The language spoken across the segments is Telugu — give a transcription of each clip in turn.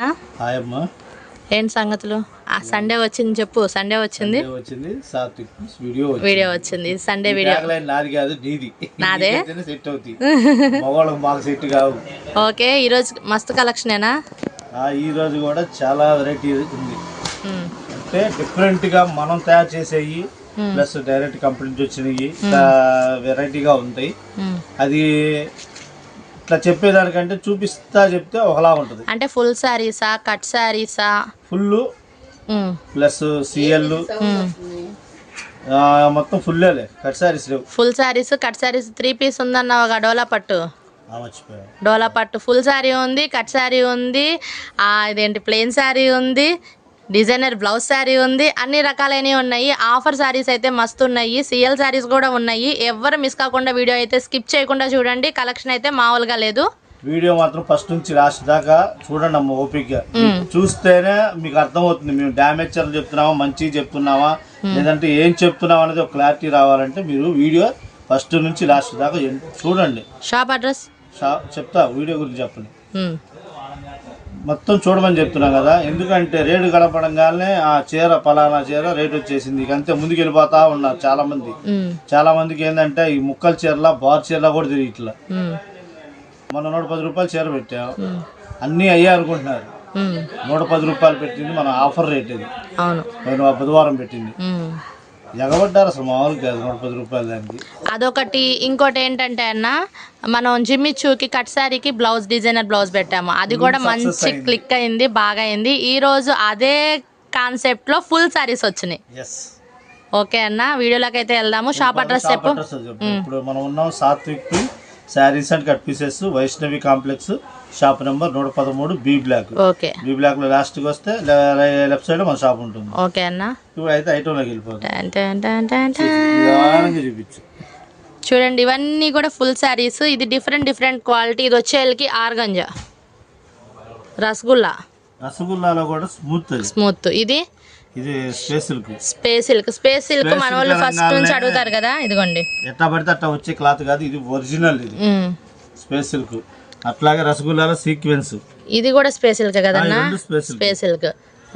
ఆ? హాయ్ అమ్మ. ఏంటి సంగతులు? ఆ సండే వచ్చింది చెప్పు సండే వచ్చింది? వీడియో వచ్చింది సాత్విక్ వీడియో వచ్చింది. వీడియో వచ్చింది సండే వీడియో. నాది కాదు నీది. నాదే? సెట్ అవుతాయి. మగవాళ్ళకి మాకు సెట్ కావు. ఓకే ఈరోజు మస్తు కలెక్షనేనా ఈ రోజు కూడా చాలా వెరైటీ ఉంది. అంటే డిఫరెంట్గా మనం తయారు చేసేవి ప్లస్ డైరెక్ట్ కంపెనీ నుంచి వచ్చినవి వెరైటీగా ఉంటాయి. అది ఇట్లా చెప్పేదానికంటే చూపిస్తా చెప్తే ఒకలా ఉంటుంది. అంటే ఫుల్ శారీసా కట్ శారీసా? Full plus CL. మొత్తం ఫుల్లేలే కట్ సారీస్ లేవు. Full saris cut saris three piece ఉందన్నావుగా డోలా పట్టు? డోలా పట్టు. ఫుల్ శారీ ఉంది కట్ శారీ ఉంది ఆ, ఇదేంటి ప్లెయిన్ శారీ ఉంది డిజైనర్ బ్లౌజ్ శారీ ఉంది. అన్ని రకాలైనవి ఉన్నాయి. ఆఫర్ శారీస్ అయితే మస్తు ఉన్నాయి. సిఎల్ శారీస్ కూడా ఉన్నాయి. ఎవరు మిస్ కాకుండా వీడియో అయితే స్కిప్ చేయకుండా చూడండి. కలెక్షన్ అయితే మామూలుగా లేదు. వీడియో మాత్రం ఫస్ట్ నుంచి లాస్ట్ దాకా చూడండి అమ్మ ఓపిక. చూస్తేనే మీకు అర్థమవుతుంది. మేము డ్యామేజ్ చర్యలు చెప్తున్నామా మంచి చెప్తున్నామా లేదంటే ఏం చెప్తున్నాం అనేది ఒక క్లారిటీ రావాలంటే మీరు వీడియో ఫస్ట్ నుంచి లాస్ట్ దాకా చూడండి. షాప్ అడ్రస్ షా- చెప్తా వీడియో గురించి చెప్పండి. మొత్తం చూడమని చెప్తున్నాం కదా. ఎందుకంటే రేటు గడపడంగానే ఆ చీర పలానా చీర రేటు వచ్చేసింది. ఇక అంతే ముందుకు వెళ్ళిపోతా ఉన్నారు చాలా మంది చాలా మందికి ఏంటంటే ఈ ముక్కల చీరల బార్ చీరల కూడా తిరిగి ఇట్లా. మన నూట పది రూపాయలు చీర పెట్టాం. అన్నీ అయ్యా అనుకుంటున్నారు. నూట పది రూపాయలు పెట్టింది మన ఆఫర్ రేట్ ఇది. బుధవారం పెట్టింది. ఎగబడ్డారు అసలు మామూలుగా కాదు నూట పది రూపాయలు దానికి. అదొకటి. ఇంకోటి ఏంటంటే అన్న మనం జిమ్మిచ్చుకి కట్ శారీకి బ్లౌజ్ డిజైనర్ బ్లౌజ్ పెట్టాము. అది కూడా మంచి క్లిక్ అయింది బాగా అయింది. ఈ రోజు అదే కాన్సెప్ట్లో ఫుల్ శారీస్ వచ్చినాయి. ఎస్ ఓకే అన్న వీడియోలోకి అయితే వెళ్దాము. షాప్ అడ్రస్ చెప్పు. ఇప్పుడు మనం ఉన్నాం Satvik saris and cut pieces Vaishnavi complex shop number నూట పదమూడు బి బ్లాక్. ఓకే. బి బ్లాక్లో లాస్ట్కి వస్తే లెఫ్ట్ సైడ్ మన షాప్ ఉంటుంది. ఓకే అన్న. ఇప్పుడు అయితే ఐటమ్లోకి వెళ్ళిపోతుంది చూపించు. చూడండి ఇవన్నీ కూడా ఫుల్ శారీస్. ఇది డిఫరెంట్ డిఫరెంట్ క్వాలిటీ ఇది వచ్చేళ్ళకి ఆర్గంజా. రసగుల్లా. రసగుల్లాలో కూడా స్మూత్ స్మూత్. ఇది ఇది space silk. Space silk. Space silk మన వాళ్ళు ఫస్ట్ నుంచి అడుగుతారు కదా ఇదిగోండి. ఎట్లా పడితే అట్లా వచ్చే క్లాత్ కాదు ఇది ఒరిజినల్ ఇది. Space silk. అట్లాగే రసగుల్లాలో సీక్వెన్స్. ఇది కూడా స్పేస్ సిల్క్ కదన్నా. Space silk.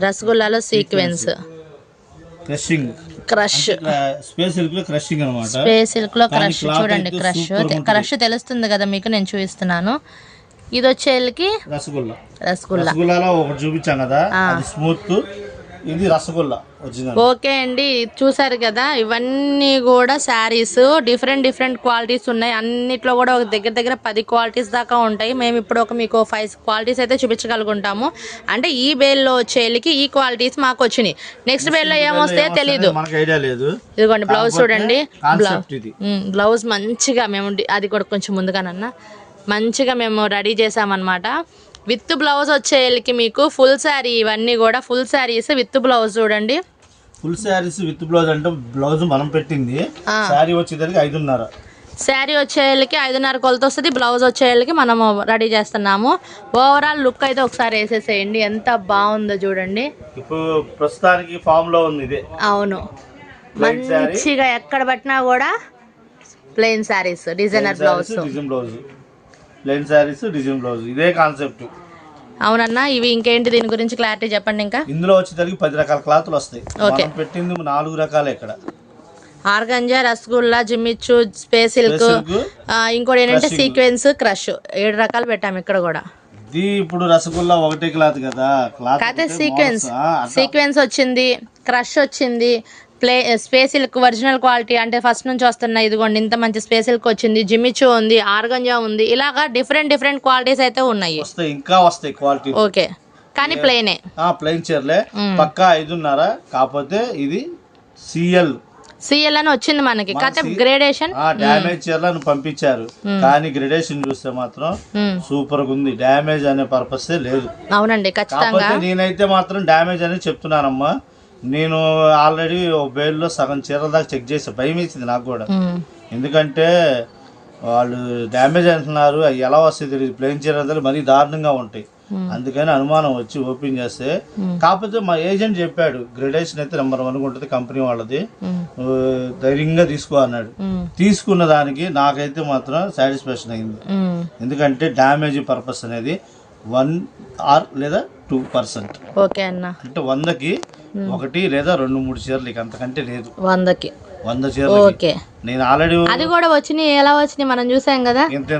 రసగుల్లాలో sequence. Crushing. Crush. Space సిల్క్లో క్రషింగ్ అనమాట స్పేస్ సిల్క్లో క్రష్. చూడండి క్రష్. క్రష్ తెలుస్తుంది కదా మీకు నేను చూపిస్తున్నాను. ఇది వచ్చేళ్ళకి రసగుల్లా. రసగుల్లా. రసగుల్లాలో ఒకటి చూపించాం కదా అది స్మూత్. ఇది రసగుల్లా ఒరిజినల్ ఓకే అండి చూసారు కదా ఇవన్నీ కూడా శారీస్ డిఫరెంట్ డిఫరెంట్ క్వాలిటీస్ ఉన్నాయి. అన్నిట్లో కూడా ఒక దగ్గర దగ్గర పది క్వాలిటీస్ దాకా ఉంటాయి. మేము ఇప్పుడు ఒక మీకు ఫైవ్ క్వాలిటీస్ అయితే చూపించగలుగుంటాము. అంటే ఈ బేల్లో వచ్చేళ్ళకి ఈ క్వాలిటీస్ మాకు వచ్చినాయి. నెక్స్ట్ బేల్లో ఏమొస్తాయో లేదు. ఇదిగోండి బ్లౌజ్ చూడండి. బ్లౌజ్ మంచిగా మేము అది కూడా కొంచెం ముందుగానన్నా. మంచిగా మేము రెడీ చేసామన్నమాట. విత్ బ్లౌజ్ వచ్చేళ్ళకి మీకు ఫుల్ శారీ ఇవన్నీ కూడా ఫుల్ శారీస్ విత్ బ్లౌజ్ చూడండి. ఫుల్ శారీస్ విత్ బ్లౌజ్ అంటే బ్లౌజ్ మనం పెట్టింది. శారీ వచ్చేసరికి ఐదున్నర. శారీ వచ్చేళ్ళకి ఐదున్నర కొలత వస్తుంది బ్లౌజ్ వచ్చేళ్ళకి మనము రెడీ చేస్తున్నాము. ఓవరాల్ లుక్ అయితే ఒకసారి వేసేసేయండి ఎంత బాగుందో చూడండి. ఇప్పుడు ప్రస్తుతానికి ఫామ్లో ఉంది ఇదే. అవును. మంచిగా ఎక్కడ పట్టినా కూడా plain saris designer blouse design blouse plain saris design blouse. ఇదే కాన్సెప్ట్. అవునన్నా ఇవి ఇంకేంటి దీని గురించి క్లారిటీ చెప్పండి ఇంకా? ఇందులో వచ్చేసరికి పది రకాల క్లాతులు వస్తాయి. మనం పెట్టింది నాలుగు రకాలే ఇక్కడ. Organza rasgulla Jimmy Choo space silk. ఇంకోటి ఏంటంటే. Sequence crush. ఏడు రకాలు పెట్టాము ఇక్కడ కూడా. ఇది ఇప్పుడు రసగుల్లా ఒకటే క్లాత్ కదా. Cloth sequence. సీక్వెన్స్ వచ్చింది క్రష్ వచ్చింది play space silk original quality అంటే ఫస్ట్ నుంచి వస్తున్న ఇదిగోండి ఇంత మంచి స్పేస్ సిల్క్ వచ్చింది జిమిచు ఉంది ఆర్గంజా ఉంది ఇలాగా డిఫరెంట్ డిఫరెంట్ క్వాలిటీస్ అయితే ఉన్నాయి. వస్తాయి ఇంకా వస్తాయి క్వాలిటీ ఓకే. కానీ ప్లేనే ప్లెయిన్ చీరలే. పక్కా ఐదున్నర కాకపోతే ఇది సిఎల్ సిఎల్ అని వచ్చింది మనకి. గ్రేడేషన్ ఆ డ్యామేజ్ చీరలను పంపించారు. కానీ గ్రెడేషన్ చూస్తే మాత్రం సూపర్గా ఉంది. డ్యామేజ్ అనే పర్పస్ లేదు. అవునండి ఖచ్చితంగా. నేనైతే మాత్రం డ్యామేజ్ అని చెప్తున్నానమ్మా. నేను ఆల్రెడీ బేల్లో సగం చీరల దాకా చెక్ చేసా భయం వేసింది నాకు కూడా. ఎందుకంటే వాళ్ళు డ్యామేజ్ అంటున్నారు అవి ఎలా వస్తాయి తెలియదు. ప్లెయిన్ చీరలు మరీ దారుణంగా ఉంటాయి. అందుకని అనుమానం వచ్చి ఓపెన్ చేస్తే కాకపోతే మా ఏజెంట్ చెప్పాడు గ్రెడేషన్ అయితే నెంబర్ వన్ ఉంటుంది కంపెనీ వాళ్ళది. ధైర్యంగా తీసుకో అన్నాడు. తీసుకున్న దానికి నాకైతే మాత్రం సాటిస్ఫాక్షన్ అయింది. ఎందుకంటే డ్యామేజ్ పర్పస్ అనేది వన్ ఆర్ లేదా టూ పర్సెంట్. ఓకే అన్న. అంటే వందకి ఒకటి లేదా రెండు మూడు చీరలు ఇక అంతకంటే లేదు. వందకి. వంద చీరలు ఓకే. నేను ఆల్రెడీ అది కూడా వచ్చినాయి. ఎలా వచ్చినాయి మనం చూసాం కదా? ఇంత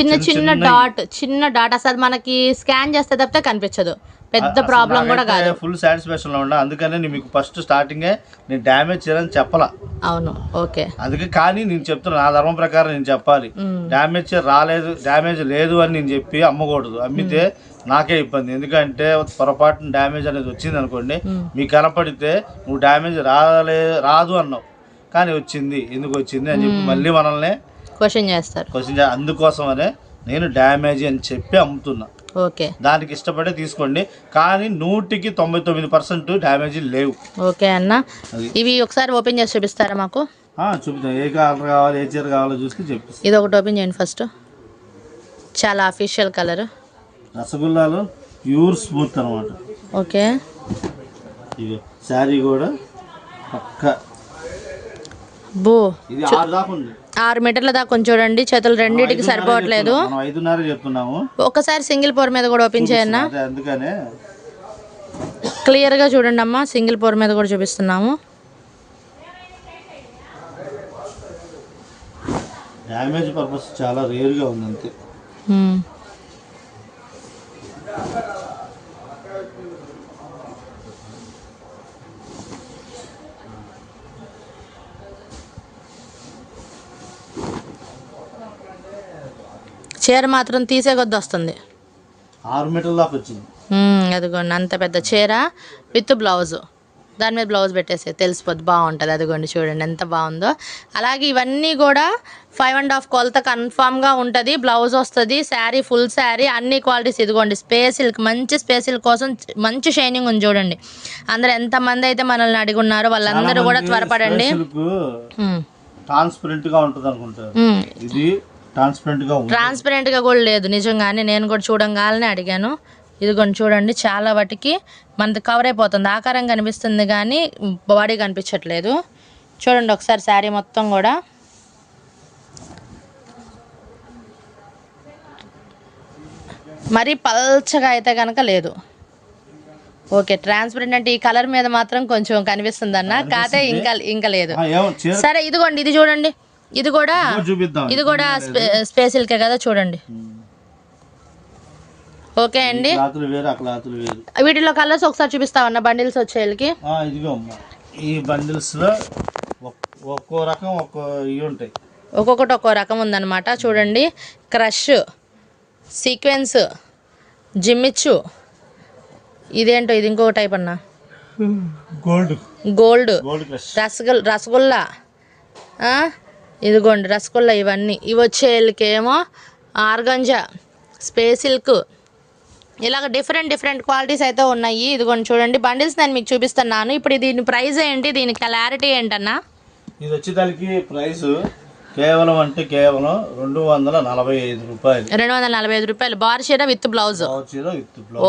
చిన్న చిన్న డాట్ చిన్న డాట్. అసలు మనకి స్కాన్ చేస్తే తప్పితే కనిపించదు. పెద్ద ప్రాబ్లం కూడా కాదు. ఫుల్ సాటిస్ఫాక్షన్లో ఉన్నా. అందుకనే నేను మీకు ఫస్ట్ స్టార్టింగే నేను డ్యామేజ్ చేయాలని చెప్పలా. అవును ఓకే. అందుకే కానీ నేను చెప్తున్నా నా ధర్మం ప్రకారం నేను చెప్పాలి. డ్యామేజ్ రాలేదు డ్యామేజ్ లేదు అని నేను చెప్పి అమ్మకూడదు. అమ్మితే నాకే ఇబ్బంది. ఎందుకంటే పొరపాటున డ్యామేజ్ అనేది వచ్చింది అనుకోండి. మీకు కనపడితే నువ్వు డ్యామేజ్ రాలే రాదు అన్నావు. కానీ వచ్చింది ఎందుకు వచ్చింది అని చెప్పి మళ్ళీ మనల్ని క్వశ్చన్ చేస్తారు. క్వశ్చన్ అందుకోసమనే నేను డ్యామేజ్ అని చెప్పి అమ్ముతున్నా. ఓకే. దానికి ఇష్టపడే తీసుకోండి. కానీ నూటికి తొంభై తొమ్మిది పర్సెంట్ డ్యామేజ్ లేవు. ఓకే అన్న. ఇవి ఒకసారి ఓపెన్ చేసి చూపిస్తారా మాకు? చూపిద్దాం. ఏ కలర్ కావాలి ఏ చీర కావాలో చూసి చెప్పిస్తాం. ఇది ఒకటి ఓపెన్ చేయండి ఫస్ట్. చాలా అఫీషియల్ కలర్ రసగుల్లాలు ప్యూర్ స్మూత్ అనమాట ఓకే. ఇవి శారీ కూడా పక్క. బో. ఇది ఆరు దాకా ఉంది ఆరు మీటర్ల దాకా కొంచెం చూడండి. చేతులు రెండింటికి సరిపోవట్లేదు. ఐదున్నర చెప్తున్నాము. ఒకసారి సింగిల్ పోర్ మీద కూడా ఓపెన్ చేయన్న. అదే అందుకనే. క్లియర్గా చూడండి అమ్మా సింగిల్ పోర్ మీద కూడా చూపిస్తున్నాము. డ్యామేజ్ పర్పస్ చాలా రేర్గా ఉంది అంతే చీర మాత్రం తీసే కొద్ది వస్తుంది. ఆరు మీటర్ల దాకా వచ్చింది. మ్మ్, అదిగోండి అంత పెద్ద చీర విత్ బ్లౌజ్. దాని మీద బ్లౌజ్ పెట్టేసి తెలిసిపోద్ది బాగుంటుంది అదిగోండి చూడండి ఎంత బాగుందో. అలాగే ఇవన్నీ కూడా ఫైవ్ అండ్ హాఫ్ కొలత కన్ఫామ్గా ఉంటుంది. బ్లౌజ్ వస్తుంది శారీ ఫుల్ శారీ అన్ని క్వాలిటీస్ ఇదిగోండి. స్పేస్ సిల్క్ మంచి స్పేస్ సిల్క్ కోసం మంచి షైనింగ్ ఉంది చూడండి. అందరు ఎంతమంది అయితే మనల్ని అడిగి ఉన్నారో వాళ్ళందరూ కూడా త్వరపడండి. మ్మ్. ట్రాన్స్పరెంట్గా ఉంటుంది అనుకుంటారు. ఇది ట్రాన్స్పరెంట్గా కూడా లేదు నిజంగానే. నేను కూడా చూడంగానే అడిగాను. ఇదిగోండి చూడండి చాలా వాటికి మనది కవర్ అయిపోతుంది. ఆకారం కనిపిస్తుంది కానీ బాడీ కనిపించట్లేదు. చూడండి ఒకసారి శారీ మొత్తం కూడా. మరి పల్చగా అయితే కనుక లేదు. ఓకే ట్రాన్స్పరెంట్ అంటే ఈ కలర్ మీద మాత్రం కొంచెం కనిపిస్తుంది. అన్న కాతే ఇంకా ఇంకా లేదు. సరే ఇదిగోండి ఇది చూడండి. ఇది కూడా చూపిద్దాం. ఇది కూడా స్పే- స్పేసిల్కే కదా చూడండి. ఓకే అండి. వీటిలో కలర్స్ ఒకసారి చూపిస్తామన్న బండిల్స్ వచ్చేళ్ళకి. ఈ బండిల్స్లో ఒక్- ఒక్కో రకం ఒక్కో ఇవి ఉంటాయి. ఒక్కొక్కటి ఒక్కో రకం ఉందన్నమాట. చూడండి. Crush sequence Jimmy Choo. ఇదేంటో ఇది ఇంకో టైప్ అన్న. గోల్డ్. గోల్డ్. రసగుల్ రసగుల్లా? ఇదిగోండి రసగుల్లా ఇవన్నీ. ఇవి వచ్చేళ్ళకేమో ఆర్గంజా స్పేస్ సిల్క్. ఇలాగ డిఫరెంట్ డిఫరెంట్ క్వాలిటీస్ అయితే ఉన్నాయి. ఇదిగోండి చూడండి బండిల్స్ నేను మీకు చూపిస్తున్నాను. ఇప్పుడు దీని ప్రైస్ ఏంటి? దీని క్లారిటీ ఏంటన్నా? ఇది వచ్చేదానికి ప్రైస్ కేవలం అంటే కేవలం రెండు వందల నలభై ఐదు రూపాయలు. రెండు వందల నలభై ఐదు రూపాయలు. బార్ చీర విత్ బ్లౌజ్.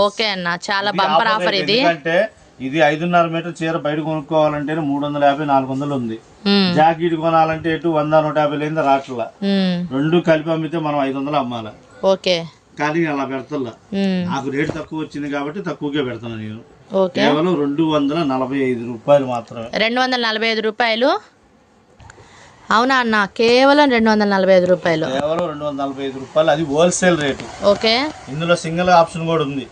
ఓకే అన్న చాలా బంపర్ ఆఫర్ ఇది. ఎందుకంటే ఇది ఐదున్నర మీటర్ చీర బయట కొనుక్కోవాలంటే మూడు వందల యాభై నాలుగు వందలు ఉంది జాకెట్ కొనాలంటే ఎటు వంద నూట యాభై లేని రాట్ల. రెండు కలిపి అమ్మితే మనం ఐదు వందలు అమ్మాలి. ఓకే. కానీ అలా పెడతల్లా. నాకు రేటు తక్కువ వచ్చింది కాబట్టి తక్కువగా పెడతాను నేను. కేవలం రెండు వందల నలభై ఐదు రూపాయలు మాత్రమే. రెండు వందల నలభై ఐదు రూపాయలు? అవునా అన్న? కేవలం రెండు వందల నలభై ఐదు రూపాయలు. కేవలం రెండు వందల నలభై ఐదు రూపాయలు. అది హోల్సేల్ రేటు. ఓకే. ఇందులో సింగిల్ ఆప్షన్ కూడా ఉంది.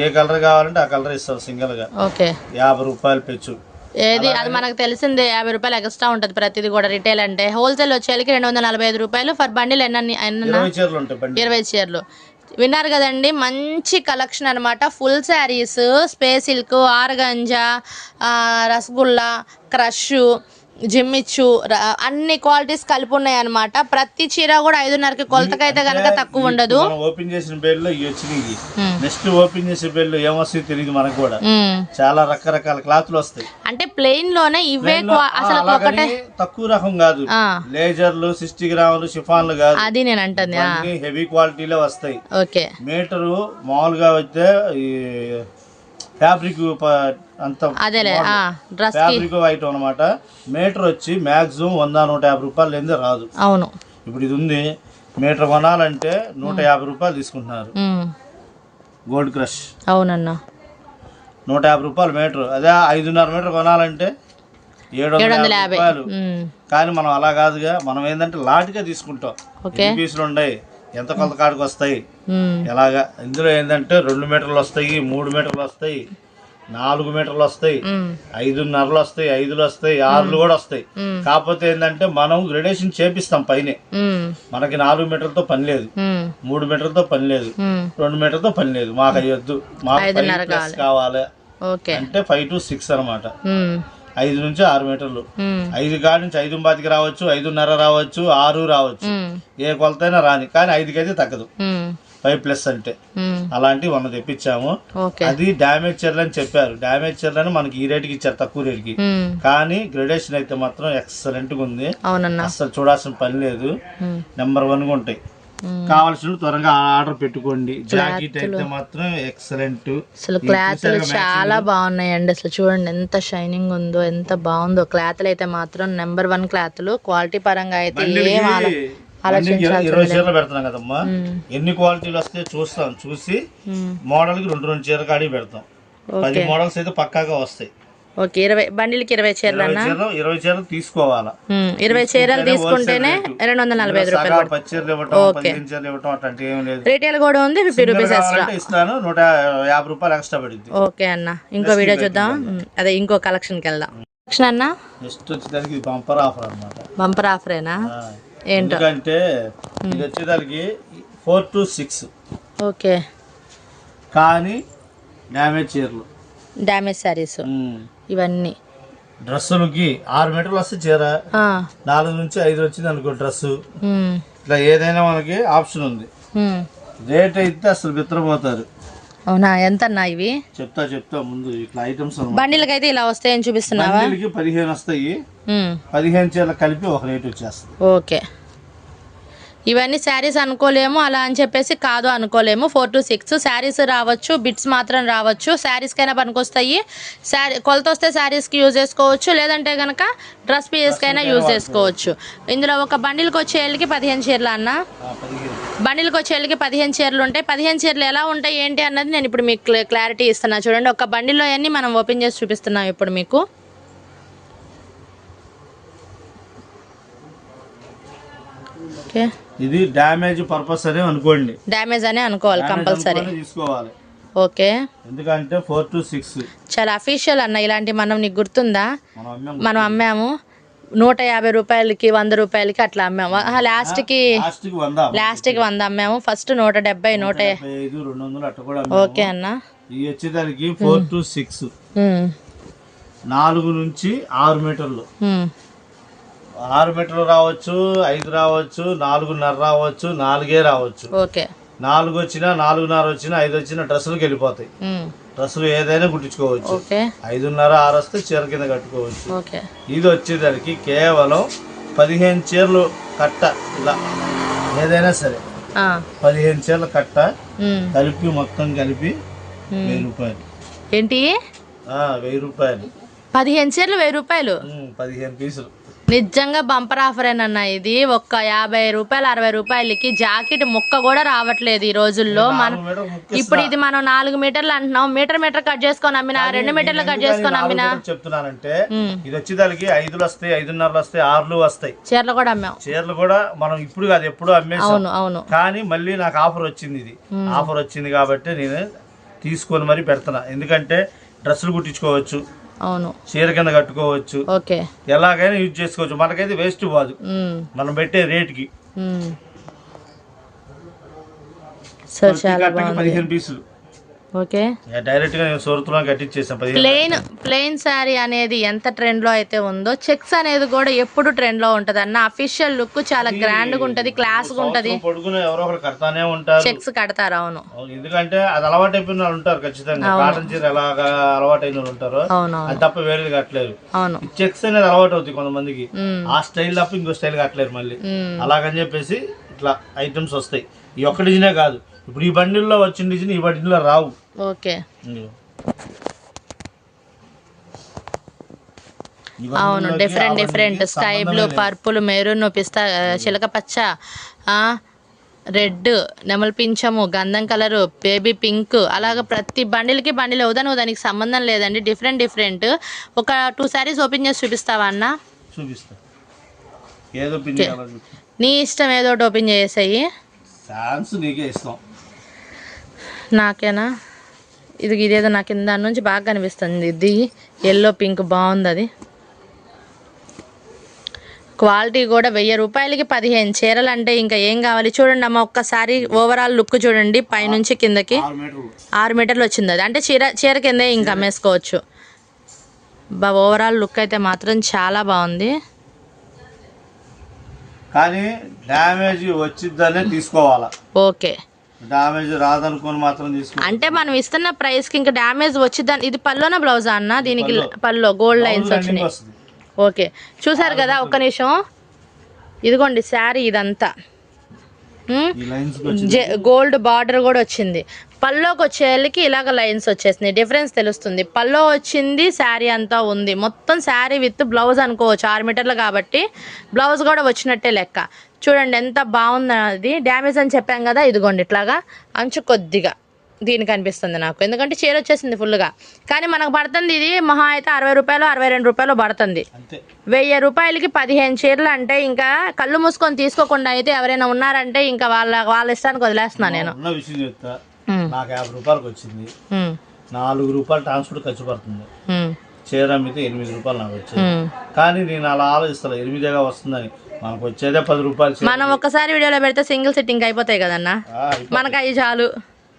ఏ కలర్ కావాలంటే ఆ కలర్ ఇస్తారు సింగిల్గా. ఓకే. యాభై రూపాయలు పెచ్చు. ఏది? అది మనకు తెలిసిందే యాభై రూపాయలు ఎక్స్ట్రా ఉంటుంది ప్రతిదీ కూడా రిటైల్ అంటే. హోల్సేల్ వచ్చేళ్ళకి రెండు వందల నలభై ఐదు రూపాయలు ఫర్ బండిల్ ఎన్ని ఇరవై చీరలు విన్నారు కదండి మంచి కలెక్షన్ అనమాట full saris space silk organza rasgulla crush Jimmy Choo అన్ని క్వాలిటీస్ కలిపి ఉన్నాయి అనమాట ప్రతి చీర కూడా ఐదున్నరకి కొలతకైతే కనుక తక్కువ ఉండదు. ఓపెన్ చేసిన బెల్లు వచ్చినాయి. నెక్స్ట్ ఓపెన్ చేసే బెల్లు ఏమొస్తాయి తెలియదు మనకు కూడా. చాలా రకరకాల క్లాతులు వస్తాయి. అంటే ప్లెయిన్లోనే ఇవే అసలు ఒకటే తక్కువ రకం కాదు. లేజర్లు సిక్స్టీ గ్రాములు షిఫాన్లు కాదు. అది నేను అంటుంది హెవీ క్వాలిటీలో వస్తాయి. ఓకే. మీటరు మామూలుగా అయితే ఈ ఫ్యాబ్రిక్ అంత అదేలే డ్రెస్ ఫ్యాబ్రిక్ ఐటమ్ అనమాట మీటర్ వచ్చి మాక్సిమం వంద నూట యాభై రూపాయలు లేనిదే రాదు. అవును. ఇప్పుడు ఇది ఉంది. మీటర్ కొనాలంటే నూట యాభై రూపాయలు తీసుకుంటున్నారు. Gold crush. అవునన్నా. నూట యాభై రూపాయలు మీటర్. అదే ఐదున్నర మీటర్ కొనాలంటే ఏడు వందల యాభై రూపాయలు. కానీ మనం అలా కాదుగా. మనం ఏంటంటే లాట్గా తీసుకుంటాం. పీసులు ఉన్నాయి? ఎంత కొలత కాడికి వస్తాయి. ఎలాగా ఇందులో ఏంటంటే రెండు మీటర్లు వస్తాయి మూడు మీటర్లు వస్తాయి నాలుగు మీటర్లు వస్తాయి. ఐదున్నరలు వస్తాయి ఐదులు వస్తాయి ఆరులు కూడా వస్తాయి. కాకపోతే ఏంటంటే మనం గ్రెడేషన్ చేపిస్తాం పైనే. మనకి నాలుగు మీటర్లతో పని లేదు. మూడు మీటర్లతో పని లేదు. రెండు మీటర్లతో పని లేదు మాకు అయ్యొద్దు మాకు కావాలి అంటే ఫైవ్ టు సిక్స్ అనమాట. ఐదు నుంచి ఆరు మీటర్లు. ఐదు కాడి నుంచి ఐదు బాతికి రావచ్చు ఐదున్నర రావచ్చు ఆరు రావచ్చు. ఏ కొలతైనా రాని కానీ ఐదుకి అయితే తగ్గదు. ఫైవ్ ప్లస్ అంటే. అలాంటివి మొన్న తెప్పించాము అది డ్యామేజ్ చీరలు అని చెప్పారు డ్యామేజ్ చీరలని మనకి ఈ రేటుకి ఇచ్చారు తక్కువ రేటుకి. కానీ గ్రెడేషన్ అయితే మాత్రం ఎక్సలెంట్గా ఉంది అస్సలు చూడాల్సిన పని లేదు. నెంబర్ వన్గా ఉంటాయి. కావాల్సిన త్వరగా ఆర్డర్ పెట్టుకోండి. జాకెట్ అయితే మాత్రం ఎక్సలెంట్ అసలు క్లాత్లు చాలా బాగున్నాయండి. అసలు చూడండి ఎంత షైనింగ్ ఉందో ఎంత బాగుందో. క్లాత్లు అయితే మాత్రం నెంబర్ వన్ క్లాత్లు. క్వాలిటీ పరంగా అయితే ఏం ఇరవై చీరలు పెడుతున్నాం కదమ్మా. ఎన్ని క్వాలిటీలు వస్తే చూస్తాం. చూసి. మోడల్కి రెండు రెండు చీర కాడి పెడతాం. పది మోడల్స్ అయితే పక్కాగా వస్తాయి. ఓకే ఇరవై బండిలకి ఇరవై చీరలు అన్న? ఇరవై చీరలు తీసుకోవాలా. ఇరవై చీరలు తీసుకుంటేనే రెండు వందల నలభై ఐదు రూపాయలు సగా పచ్చి చీరలు ఇవ్వటం పదిహేను చీరలు ఇవ్వటం అట్లాంటి ఏం లేదు. రీటైల్ కూడా ఉంది ఫిఫ్టీ రూపీస్ ఎక్స్ట్రా ఇస్తాను నూట యాభై రూపాయలు ఎక్స్ట్రా పడుద్ది ఓకే అన్న ఇంకో వీడియో చూద్దాం. అదే ఇంకో కలెక్షన్కి వెళ్దాం. కలెక్షన్ అన్న? నెక్స్ట్ వచ్చేదానికి బంపర్ ఆఫర్ అనమాట బంపర్ ఆఫరేనా ఏంటో? ఎందుకంటే ఇది వచ్చేదానికి ఫోర్ టు సిక్స్ ఓకే. కానీ డ్యామేజ్ చీరలు. డ్యామేజ్ శారీస్ ఇవన్నీ. డ్రెస్సులకి ఆరు మీటర్లు వస్తే చీర. నాలుగు నుంచి ఐదు వచ్చింది అనుకో డ్రెస్సు. ఉమ్, ఇట్లా ఏదైనా మనకి ఆప్షన్ ఉంది. రేట్ అయితే అసలు బిత్రపోతారు అవునా? ఎంత అన్నా ఇవి? చెప్తా చెప్తా ముందు ఇట్లా ఐటమ్స్ బండిలకి అయితే ఇలా వస్తాయని చూపిస్తున్నావా? పదిహేను వస్తాయి. పదిహేను చీరలు కలిపి ఒక రేట్ వచ్చేస్తుంది. ఓకే. ఇవన్నీ శారీస్ అనుకోలేము అలా అని చెప్పేసి కాదు అనుకోలేము. ఫోర్ టు సిక్స్ శారీస్ రావచ్చు బిట్స్ మాత్రం రావచ్చు. శారీస్కైనా పనికొస్తాయి. శారీ కొలత వస్తే శారీస్కి యూజ్ చేసుకోవచ్చు. లేదంటే కనుక డ్రెస్ పీసెస్కైనా యూజ్ చేసుకోవచ్చు. ఇందులో ఒక బండిల్కి వచ్చేళ్ళకి పదిహేను చీరలు అన్న. బండిల్కి వచ్చేళ్ళకి పదిహేను చీరలు ఉంటాయి. పదిహేను చీరలు ఎలా ఉంటాయి ఏంటి అన్నది నేను ఇప్పుడు మీకు క్లా- క్లారిటీ ఇస్తున్నా. చూడండి ఒక బండిల్లో అన్ని మనం ఓపెన్ చేసి చూపిస్తున్నాం ఇప్పుడు మీకు. ఓకే. ఇది డ్యామేజ్ పర్పస్ అనే అనుకోండి. డ్యామేజ్ అనే అనుకోవాలి కంపల్సరీ తీసుకోవాలి. ఓకే. ఎందుకంటే ఫోర్ టు సిక్స్ చాలా అఫీషియల్ అన్న ఇలాంటి మనం నీకు గుర్తుందా? మనం అమ్మాం మనం అమ్మాము. నూట యాభై రూపాయలకి వంద రూపాయలకి అట్లా అమ్మాము. ఆహా, లాస్ట్కి లాస్ట్కి వంద లాస్ట్కి వంద అమ్మాము. ఫస్ట్ నూట డెబ్బై నూట. ఓకే అన్న. వచ్చేదానికి ఫోర్ టు సిక్స్ నాలుగు నుంచి ఆరు మీటర్లు. ఆరు మీటర్లు రావచ్చు ఐదు రావచ్చు నాలుగున్నర రావచ్చు నాలుగే రావచ్చు. నాలుగు వచ్చినా నాలుగున్నర వచ్చినా ఐదు వచ్చినా డ్రెస్సులకు వెళ్ళిపోతాయి. డ్రెస్సులు ఏదైనా కుట్టించుకోవచ్చు ఐదున్నర ఆరు వస్తే చీర కింద కట్టుకోవచ్చు. ఇది వచ్చేసరికి కేవలం పదిహేను చీరలు కట్ట ఇలా ఏదైనా సరే. పదిహేను చీరల కట్ట కలిపి మొత్తం కలిపి వెయ్యి రూపాయలు. ఏంటి? వెయ్యి రూపాయలు. పదిహేను చీరలు వెయ్యి రూపాయలు. పదిహేను పీసులు. నిజంగా బంపర్ ఆఫరేనన్న ఇది? ఒక్క యాభై రూపాయలు అరవై రూపాయలకి జాకెట్ ముక్క కూడా రావట్లేదు ఈ రోజుల్లో. మన. ఇప్పుడు ఇది మనం నాలుగు మీటర్లు అంటున్నాం. మీటర్ మీటర్ కట్ చేసుకొని అమ్మినా రెండు మీటర్లు కట్ చేసుకొని అమ్మినా? చెప్తున్నానంటే. ఇది వచ్చేదానికి ఐదులు వస్తాయి ఐదున్నరలు వస్తాయి ఆరులు వస్తాయి. చీరలు కూడా అమ్మాం. చీరలు కూడా మనం ఇప్పుడు కాదు ఎప్పుడు అమ్మేసాం అవును అవును. కానీ మళ్ళీ నాకు ఆఫర్ వచ్చింది ఇది. ఆఫర్ వచ్చింది కాబట్టి నేను తీసుకొని మరీ పెడుతున్నా. ఎందుకంటే డ్రెస్సులు కుట్టించుకోవచ్చు. అవును. చీర కింద కట్టుకోవచ్చు. ఓకే. ఎలాగైనా యూజ్ చేసుకోవచ్చు. మనకైతే వేస్ట్ కాదు మనం పెట్టే రేట్కి. పదిహేను పీసులు. ఓకే. డైరెక్ట్గా నేను సూరత్లో కట్టించేసాను పదిహేను ప్లెయిన్ ప్లెయిన్ శారీ అనేది ఎంత ట్రెండ్లో అయితే ఉందో చెక్స్ అనేది కూడా ఎప్పుడు ట్రెండ్లో ఉంటది అన్న అఫీషియల్ లుక్ చాలా గ్రాండ్గా ఉంటది క్లాస్గా ఉంటది. పొడుగున ఎవరో ఒకరు కడతానే ఉంటారు. చెక్స్ కడతారు అవును. ఎందుకంటే అది అలవాటు అయిపోయిన వాళ్ళు ఉంటారు ఖచ్చితంగా. కాటన్ చీర ఎలాగా అలవాటు అయిన వాళ్ళు ఉంటారు అవును అది తప్ప వేరేది కట్టలేరు అవును. చెక్స్ అనేది అలవాటు అవుతుంది కొంతమందికి. ఆ స్టైల్ తప్ప ఇంకో స్టైల్ కట్టలేరు మళ్ళీ. అలాగని చెప్పేసి ఇట్లా ఐటమ్స్ వస్తాయి. ఈ ఒక్క డిజైనే కాదు. ఇప్పుడు ఈ బండిల్లో వచ్చిన డిజైన్ ఈ బండిల్లో రావు. ఓకే. అవును different different sky blue. Purple maroon పిస్తా చిలక పచ్చ రెడ్ నెమలి పింఛము గంధం కలరు బేబీ పింక్ అలాగ ప్రతి బండిల్కి బండిల్ అవుదా? నువ్వు దానికి సంబంధం లేదండి. డిఫరెంట్ డిఫరెంట్ ఒక టూ శారీస్ ఓపెన్ చేసి చూపిస్తావా అన్న? చూపిస్తా. నీ ఇష్టం ఏదో ఒకటి ఓపెన్ చేసేయి. ఛాన్స్ నీకే ఇస్తాం. నాకేనా? ఇది ఇదేదో నాకు దాని నుంచి బాగా కనిపిస్తుంది. ఇది ఎల్లో పింక్ బాగుంది అది. క్వాలిటీ కూడా వెయ్యి రూపాయలకి పదిహేను చీరలు అంటే ఇంకా ఏం కావాలి? చూడండి అమ్మ ఒక్కసారి ఓవరాల్ లుక్ చూడండి. పైనుంచి కిందకి ఆరు మీటర్లు. వచ్చింది అది. అంటే చీర చీర కిందే ఇంకా అమ్మేసుకోవచ్చు. బా ఓవరాల్ లుక్ అయితే మాత్రం చాలా బాగుంది. కానీ డ్యామేజ్ వచ్చిద్దనే తీసుకోవాలా? ఓకే. డ్యామేజ్ రాదనుకొని మాత్రం అంటే మనం ఇస్తున్న ప్రైస్కి ఇంకా డ్యామేజ్ వచ్చిందని ఇది పల్లోన బ్లౌజా అన్న? దీనికి పల్లో గోల్డ్ లైన్స్ వచ్చినాయి. ఓకే. చూసారు కదా ఒక్క నిమిషం. ఇదిగోండి శారీ ఇదంతా. గోల్డ్ బార్డర్ కూడా వచ్చింది. పల్లోకి వచ్చేళ్ళకి ఇలాగ లైన్స్ వచ్చేసినాయి. డిఫరెన్స్ తెలుస్తుంది. పల్లో వచ్చింది శారీ అంతా ఉంది. మొత్తం శారీ విత్ బ్లౌజ్ అనుకోవచ్చు. ఆరు మీటర్లు కాబట్టి బ్లౌజ్ కూడా వచ్చినట్టే లెక్క. చూడండి ఎంత బాగుంది అది డ్యామేజ్ అని చెప్పాం కదా ఇదిగోండి ఇట్లాగా. అంచు కొద్దిగా దీనికి అనిపిస్తుంది నాకు. ఎందుకంటే చీర వచ్చేసింది ఫుల్గా కానీ మనకు పడుతుంది ఇది మహా అయితే అరవై రూపాయలు అరవై రెండు రూపాయలు పడుతుంది. వెయ్యి రూపాయలకి పదిహేను చీరలు అంటే ఇంకా కళ్ళు మూసుకొని తీసుకోకుండా అయితే ఎవరైనా ఉన్నారంటే ఇంకా వాళ్ళ వాళ్ళ ఇష్టానికి వదిలేస్తున్నాను నేను. ఉమ్, నాకు యాభై రూపాయలకు వచ్చింది. ఉమ్, నాలుగు రూపాయలు ట్రాన్స్పోర్ట్ ఖర్చు పడుతుంది. ఉమ్, చీర అమ్మితే ఎనిమిది రూపాయలు నాకు వచ్చాయి. ఉమ్. కానీ నేను అలా ఆలోచిస్తాను ఎనిమిదిగా వస్తుందని. మనకు వచ్చేదే పది రూపాయలు. మనం ఒక్కసారి వీడియోలో పెడితే సింగిల్ సిట్టింగ్ అయిపోతాయి కదన్నా? మనకు అవి చాలు.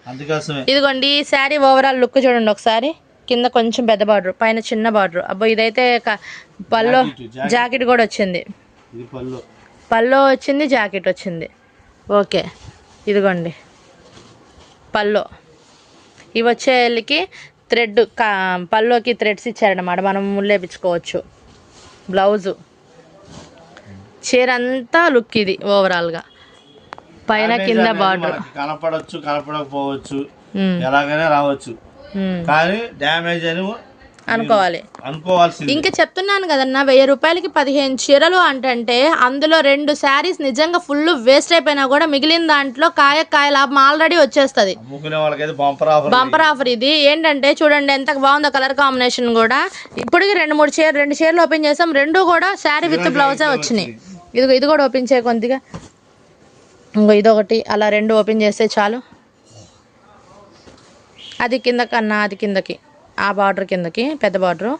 అందుకోసమే. ఇదిగోండి ఈ శారీ ఓవరాల్ లుక్ చూడండి ఒకసారి. కింద కొంచెం పెద్ద బార్డర్ పైన చిన్న బార్డర్ అబ్బో ఇదైతే పల్లో జాకెట్, కూడా వచ్చింది. పళ్ళు పల్లో. వచ్చింది జాకెట్ వచ్చింది. ఓకే ఇదిగోండి. పల్లో. ఇవి వచ్చేళ్ళకి థ్రెడ్ కా పల్లోకి థ్రెడ్స్ ఇచ్చారనమాట మనం ముళ్ళేపించుకోవచ్చు బ్లౌజు. చీర అంతా లుక్ ఇది ఓవరాల్గా. పైన కింద బార్డర్. మనకి కనపడొచ్చు కనపడకపోవచ్చు. ఎలాగైనా రావచ్చు. కానీ డ్యామేజ్ అని అనుకోవాలి. అనుకోవాల్సింది. ఇంకా చెప్తున్నాను కదన్నా వెయ్యి రూపాయలకి పదిహేను చీరలు అంటే అందులో రెండు శారీస్ నిజంగా ఫుల్ వేస్ట్ అయిపోయినా కూడా మిగిలిన దాంట్లో కాయ కాయ లాభం ఆల్రెడీ వచ్చేస్తుంది. బంపర్ ఆఫర్ ఇది. ఏంటంటే చూడండి ఎంత బాగుందో కలర్ కాంబినేషన్ కూడా. ఇప్పటికి రెండు మూడు చీర రెండు చీరలు ఓపెన్ చేసాం. రెండు కూడా శారీ విత్ బ్లౌజే వచ్చినాయి. ఇదిగో ఇది కూడా ఓపెన్ చేయ కొద్దిగా. ఇంకో ఇదొకటి అలా రెండు ఓపెన్ చేస్తే చాలు. అది కింద కన్నా అది కిందకి. ఆ బార్డర్ కిందకి పెద్ద బార్డరు.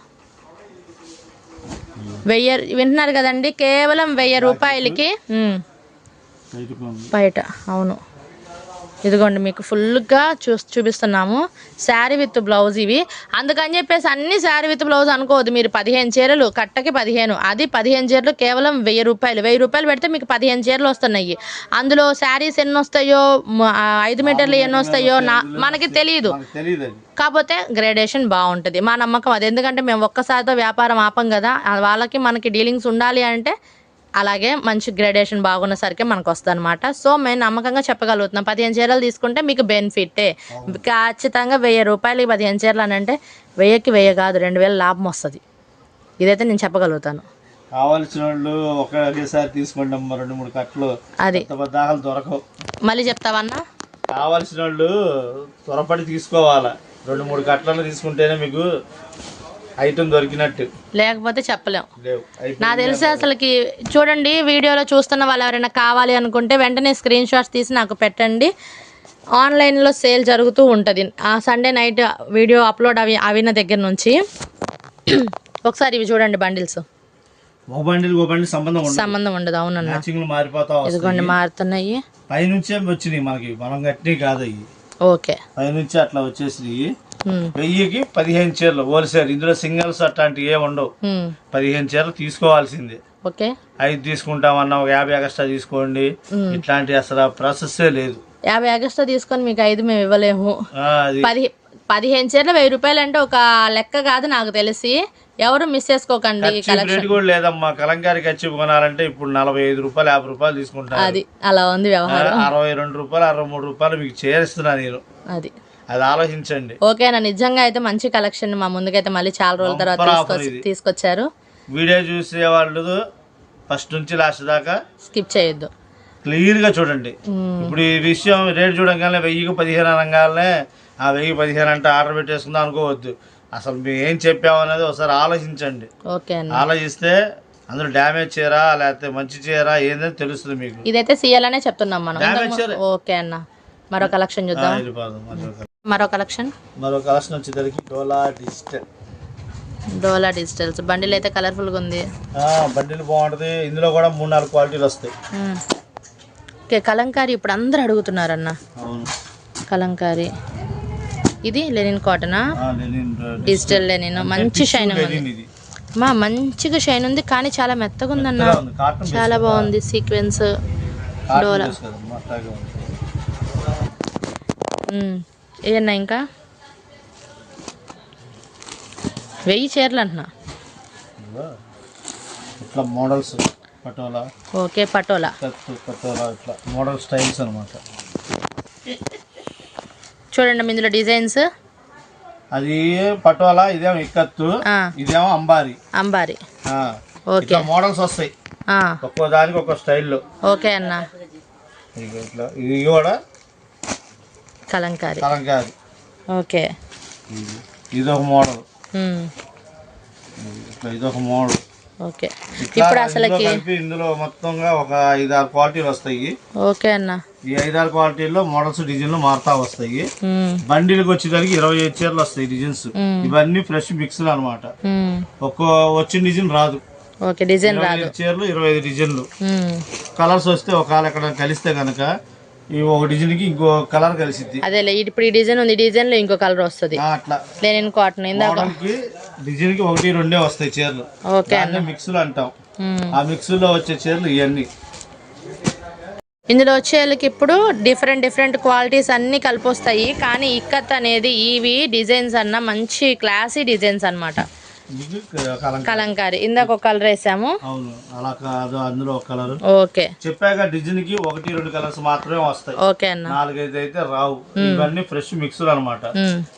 వెయ్యి వింటున్నారు కదండి? కేవలం వెయ్యి రూపాయలకి. బయట అవును. ఇదిగోండి మీకు ఫుల్గా చూ చూపిస్తున్నాము. శారీ విత్ బ్లౌజ్ ఇవి. అందుకని చెప్పేసి అన్ని శారీ విత్ బ్లౌజ్ అనుకోవద్దు. మీరు పదిహేను చీరలు కట్టకి పదిహేను. అది పదిహేను చీరలు కేవలం వెయ్యి రూపాయలు. వెయ్యి రూపాయలు పెడితే మీకు పదిహేను చీరలు వస్తున్నాయి. అందులో శారీస్ ఎన్ని వస్తాయో ఐదు మీటర్లు ఎన్ని వస్తాయో నా మనకి తెలియదు కాకపోతే గ్రేడేషన్ బాగుంటుంది. మా నమ్మకం అది. ఎందుకంటే మేము ఒక్కసారితో వ్యాపారం ఆపం కదా. వాళ్ళకి మనకి డీలింగ్స్ ఉండాలి అంటే అలాగే మంచి గ్రేడేషన్ బాగున్నసరికి మనకు వస్తుంది అనమాట సో మేము నమ్మకంగా చెప్పగలుగుతున్నాం. పదిహేను చీరలు తీసుకుంటే మీకు బెనిఫిటే ఖచ్చితంగా వెయ్యి రూపాయలకి పదిహేను చీరలు అని అంటే వెయ్యికి వెయ్యి కాదు రెండు వేల లాభం వస్తుంది. ఇదైతే నేను చెప్పగలుగుతాను. కావాల్సిన వాళ్ళు ఒకేసారి రెండు మూడు కట్టలు. అది. ఆకలి దొరకవు. మళ్ళీ చెప్తావన్నా? కావాల్సిన వాళ్ళు త్వరపడి తీసుకోవాలా. రెండు మూడు కట్టలను తీసుకుంటేనే మీకు ఐటమ్ దొరికినట్టు. లేకపోతే చెప్పలేం. లేవు. అయిపోయి- నా తెలిసి అసలుకి చూడండి వీడియోలో చూస్తున్న వాళ్ళు ఎవరైనా కావాలి అనుకుంటే వెంటనే స్క్రీన్ షాట్స్ తీసి నాకు పెట్టండి. ఆన్లైన్లో సేల్ జరుగుతూ ఉంటుంది. ఆ సండే నైట్ వీడియో అప్లోడ్ అవి అవిన దగ్గర నుంచి. ఒకసారి ఇవి చూడండి బండిల్స్. బండిల్ సంబంధం ఉండదు. సంబంధం ఉండదు అవునన్న. మ్యాచింగ్లు మారిపోతా వస్తాయి. ఇదిగోండి మారుతున్నాయి. పైనుంచే వచ్చినాయి మనకి మనం కాదు ఓకే. పైనుంచి అట్లా వచ్చేసినాయి. వెయ్యికి పదిహేను చీరలు. హోల్సేల్ ఇందులో సింగిల్స్ అట్లాంటివి ఏ ఉండవు. పదిహేను చీరలు తీసుకోవాల్సిందే. ఓకే. ఐదు తీసుకుంటామన్నా ఒక యాభై ఎక్స్ట్రా తీసుకోండి. ఇట్లాంటి అసలు ప్రాసెస్సే లేదు. యాభై ఆగస్టు తీసుకొని మీకు ఐదు మేము ఇవ్వలేము. పది పదిహేను చీరలు వెయ్యి రూపాయలు అంటే ఒక లెక్క కాదు నాకు తెలిసి. ఎవరు మిస్ చేసుకోకండి రేట్ కూడా లేదమ్మా. కలంకారీ కచ్చి కొనాలంటే ఇప్పుడు నలభై ఐదు రూపాయలు యాభై రూపాయలు తీసుకుంటాను అది. అలా ఉంది వ్యవహారం. అరవై రెండు రూపాయలు అరవై మూడు రూపాయలు మీకు చేరుస్తున్నా నేను. అది. అది ఆలోచించండి. ఓకేనా నిజంగా అయితే మంచి కలెక్షన్ మా ముందుకైతే మళ్ళీ చాలా రోజుల తర్వాత. తీసుకొచ్చారు. వీడియో చూసే వాళ్ళు ఫస్ట్ నుంచి లాస్ట్ దాకా స్కిప్ చేయొద్దు. క్లియర్గా చూడండి. ఇప్పుడు ఈ విషయం రేట్ చూడగానే వెయ్యికి పదిహేను అనగానే ఆ వెయ్యి పదిహేను అంటే ఆర్డర్ పెట్టేసుకుందాం అనుకోవద్దు. అసలు మేము ఏం చెప్పాము అనేది ఒకసారి ఆలోచించండి. ఓకే అన్న. ఆలోచిస్తే అందులో డ్యామేజ్ చీర లేకపోతే మంచి చీర ఏందని తెలుస్తుంది మీకు. ఇదైతే సీఎల్ అనే చెప్తున్నాం మనం. ఓకే అన్న. మరో కలెక్షన్ చూద్దాం మరో కలెక్షన్ మరో కలెక్షన్ వచ్చేసరికి డోలా డిజిటల్. డోలా డిజిటల్స్ బండిల్ అయితే కలర్ఫుల్గా ఉంది బండిలు బాగుంటది. ఇందులో కూడా మూడు నాలుగు క్వాలిటీలు వస్తాయి. కలంకారీ ఇప్పుడు అందరు అడుగుతున్నారన్న. అవును. కలంకారీ. ఇది లెనిన్ కాటనా? ఆ, లెనిన్ డిజిటల్. లెనిన్. మంచి షైన్ ఉంది. మా మంచిగా షైన్ ఉంది కానీ చాలా మెత్తగా ఉందన్న. చాలా బాగుంది సీక్వెన్స్ డోలా. బేస్ కదమ్మా, అట్లాగే ఉంది ఏదన్నా ఇంకా? వెయ్యి చీరలు అంటున్నా. ఇట్లా మోడల్స్ పటోలా? ఓకే పటోలా. పటోలా ఇట్లా మోడల్ స్టైల్స్ అన్నమాట. చూడండి ఇందులో డిజైన్స్. అది పటోలా ఇదేమో ఇక్కత్తు. ఇదేమో అంబారి. అంబారి. ఓకే. మోడల్స్ వస్తాయి. ఒక్కో దానికి ఒక్కో స్టైల్లో. ఓకే అన్న. ఇది కూడా కలంకారీ. కలంకారి. ఓకే. ఇది ఇది ఒక మోడల్. మ్మ్. ఇట్లా ఇది ఒక మోడల్. ఓకే. ఇప్పుడు ఇందులో అసలుకి ఇందులో మొత్తంగా ఒక ఐదారు క్వాలిటీలు వస్తాయి. ఓకే అన్న. ఈ ఐదారు క్వాలిటీల్లో మోడల్స్ డిజైన్లు మారుతా వస్తాయి. బండిలకు వచ్చేసరికి ఇరవై ఐదు చీరలు వస్తాయి డిజైన్స్. ఇవన్నీ ఫ్రెష్ మిక్స్డ్ అనమాట. ఒక్కో వచ్చిన డిజైన్ రాదు. ఓకే డిజైన్ రాదు. ఐదు చీరలు ఇరవై ఐదు డిజైన్లు. కలర్స్ వస్తే ఒకవేళ ఎక్కడ కలిస్తే కనుక ఒక డిజైన్కి ఇంకో కలర్ కలిసిద్ది. అదేలే ఇప్పుడు ఈ డిజైన్ ఉంది డిజైన్లో ఇంకో కలర్ వస్తుంది. ఆ, అట్లా. లెనిన్ కాటన్ ఇందాక మోడల్కి డిజైన్కి ఒకటి రెండే వస్తాయి చీరలు. ఓకే అన్న. మిక్స్లు అంటాం. ఆ వచ్చే చీరలు ఇవన్నీ ఇందులో వచ్చేళ్ళకి ఇప్పుడు డిఫరెంట్ డిఫరెంట్ క్వాలిటీస్ అన్ని కలిపి వస్తాయి కానీ ఇక్కత్ అనేది ఇవి డిజైన్స్ అన్న మంచి క్లాసీ డిజైన్స్ అన్నమాట. ఇది కలంకారీ. ఇందాక ఒక కలర్ వేసాము. అవును అలా కాదు అందులో ఒక కలర్. ఓకే. చెప్పాక డిజైన్కి ఒకటి రెండు కలర్స్ మాత్రమే వస్తాయి. ఓకే అన్న. నాలుగైదు అయితే రావు. ఇవన్నీ ఫ్రెష్ మిక్స్లు అనమాట.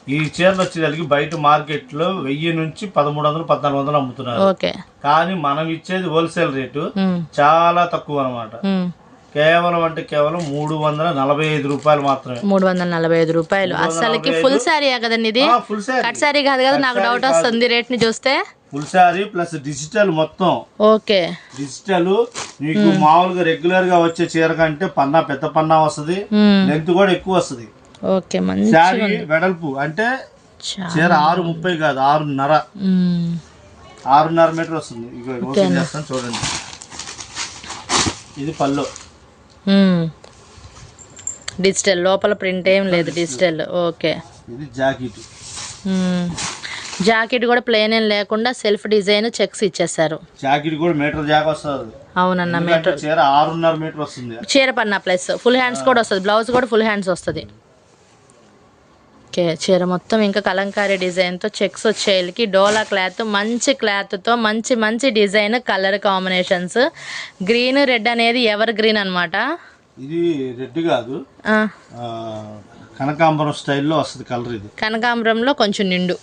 ఈ చీరలు వచ్చేసరికి బయట మార్కెట్లో వెయ్యి నుంచి పదమూడు వందలు పద్నాలుగు వందలు అమ్ముతున్నారు. ఓకే. కానీ మనం ఇచ్చేది హోల్సేల్ రేటు. చాలా తక్కువ అనమాట. కేవలం అంటే కేవలం మూడు వందల నలభై ఐదు రూపాయలు మాత్రమే. మూడు వందల నలభై ఐదు రూపాయలు. అసలుకి ఫుల్ శారీ కదండి ఇది? ఫుల్ శారీ. కట్ శారీ కాదు కదా నాకు డౌట్ వస్తుంది రేట్ని చూస్తే. ఫుల్ శారీ ప్లస్ డిజిటల్ మొత్తం. ఓకే. డిజిటల్ మీకు మామూలుగా రెగ్యులర్గా వచ్చే చీర కంటే పన్నా పెద్ద పన్నా వస్తది. లెంత్ కూడా ఎక్కువ వస్తది. ఓకే మంచి శారీ వెడల్పు అంటే చీర ఆరు ముప్పై కాదు ఆరున్నర. ఆరున్నర మీటర్ వస్తుంది. ఇక ఓపెన్ చేస్తాను చూడండి. ఇది పళ్ళు. మ్మ్. డిజిటల్. లోపల ప్రింట్ ఏం లేదు డిజిటల్. ఓకే. ఇది జాకెట్. జాకెట్ కూడా ప్లేన్ ఏం లేకుండా సెల్ఫ్ డిజైన్ చెక్స్ ఇచ్చేసారు జాకెట్ కూడా మీటర్ జాక వస్తుంది. అవునన్న ఎందుకంటే చీర ఆరున్నర మీటర్ వస్తుంది. చీర పన్న ప్లస్. ఫుల్ హ్యాండ్స్ కూడా వస్తుంది. బ్లౌజ్ కూడా ఫుల్ హ్యాండ్స్ వస్తుంది. ఓకే చీర మొత్తం ఇంకా కలంకారీ డిజైన్తో చెక్స్ వచ్చేళ్ళకి డోలా క్లాత్ మంచి క్లాత్తో మంచి మంచి design colour combinations. Green red అనేది ఎవర్ గ్రీన్ అనమాట ఇది రెడ్ కాదు. కనకాంబరం స్టైల్లో వస్తుంది కలర్ ఇది. కనకాంబరంలో కొంచెం నిండు.